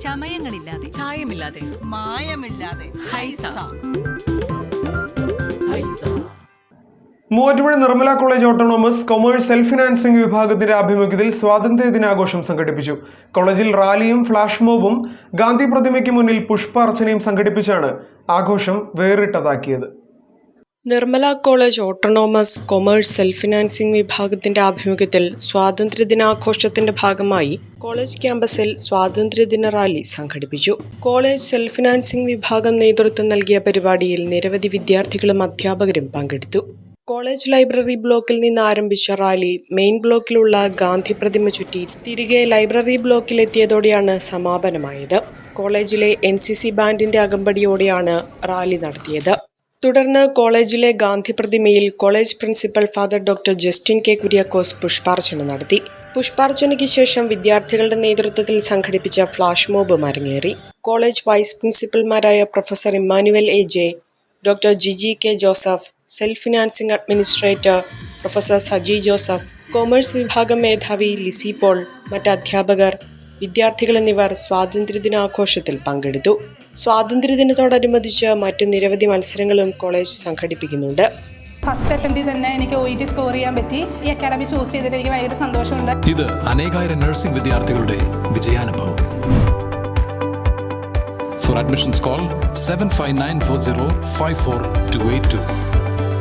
ചമയങ്ങളില്ലാതെ. ചായമില്ലാതെ. മായമില്ലാതെ. Haiza. Muvattupuzha Nirmala college autonomous commerce self financing വിഭാഗത്തിന്റെ ആഭിമുഖ്യത്തിൽ സ്വാതന്ത്ര്യ ദിനാഘോഷം സംഘടിപ്പിച്ചു. കോളേജിൽ റാലിയും ഫ്ലാഷ് മോബും ഗാന്ധി പ്രതിമയ്ക്ക് മുന്നിൽ പുഷ്പാർച്ചനയും സംഘടിപ്പിച്ചാണ് ആഘോഷം വേറിട്ടതാക്കിയത്. Nirmala college autonomous commerce self financing വിഭാഗത്തിന്റെ ആഭിമുഖ്യത്തിൽ സ്വാതന്ത്ര്യദിനാഘോഷത്തിന്റെ ഭാഗമായി കോളേജ് ക്യാമ്പസിൽ സ്വാതന്ത്ര്യദിന റാലി സംഘടിപ്പിച്ചു. കോളേജ് സെൽഫ് ഫിനാൻസിംഗ് വിഭാഗം നേതൃത്വം നൽകിയ പരിപാടിയിൽ നിരവധി വിദ്യാർത്ഥികളും അധ്യാപകരും പങ്കെടുത്തു. കോളേജ് ലൈബ്രറി ബ്ലോക്കിൽ നിന്ന് ആരംഭിച്ച റാലി മെയിൻ ബ്ലോക്കിലുള്ള ഗാന്ധി പ്രതിമ ചുറ്റി തിരികെ ലൈബ്രറി ബ്ലോക്കിലെത്തിയതോടെയാണ് സമാപനമായത്. കോളേജിലെ എൻ സി സി ബാൻഡിന്റെ അകമ്പടിയോടെയാണ് റാലി നടത്തിയത്. തുടർന്ന് കോളേജിലെ ഗാന്ധി പ്രതിമയിൽ college principal father doctor Justin K Kuriakose പുഷ്പാർച്ചന നടത്തി. പുഷ്പാർച്ചനയ്ക്ക് ശേഷം വിദ്യാർത്ഥികളുടെ നേതൃത്വത്തിൽ സംഘടിപ്പിച്ച ഫ്ലാഷ് മോബ് അരങ്ങേറി. College vice പ്രിൻസിപ്പൽമാരായ professor Emmanuel A J doctor Jiji K Joseph self financing administrator professor Saji Joseph commerce വിഭാഗം മേധാവി ലിസി പോൾ മറ്റ് അധ്യാപകർ വിദ്യാർത്ഥികൾ എന്നിവർ സ്വാതന്ത്ര്യദിനാഘോഷത്തിൽ പങ്കെടുത്തു. സ്വാതന്ത്ര്യദിനത്തോടനുബന്ധിച്ച് മറ്റു നിരവധി മത്സരങ്ങളും കോളേജ് സംഘടിപ്പിക്കുന്നുണ്ട്. ഫസ്റ്റ് അറ്റംപ്റ്റിൽ തന്നെ എനിക്ക് ഒ ടി സ്കോർ ചെയ്യാൻ പറ്റി. ഈ അക്കാഡമി ചൂസ് ചെയ്തിട്ട് എനിക്ക് ഭയങ്കര സന്തോഷമുണ്ട്. ഇത് അനേകായിരം നഴ്സിംഗ് വിദ്യാർത്ഥികളുടെ വിജയാനുഭവം. For admissions call seven five nine four zero five four two eight two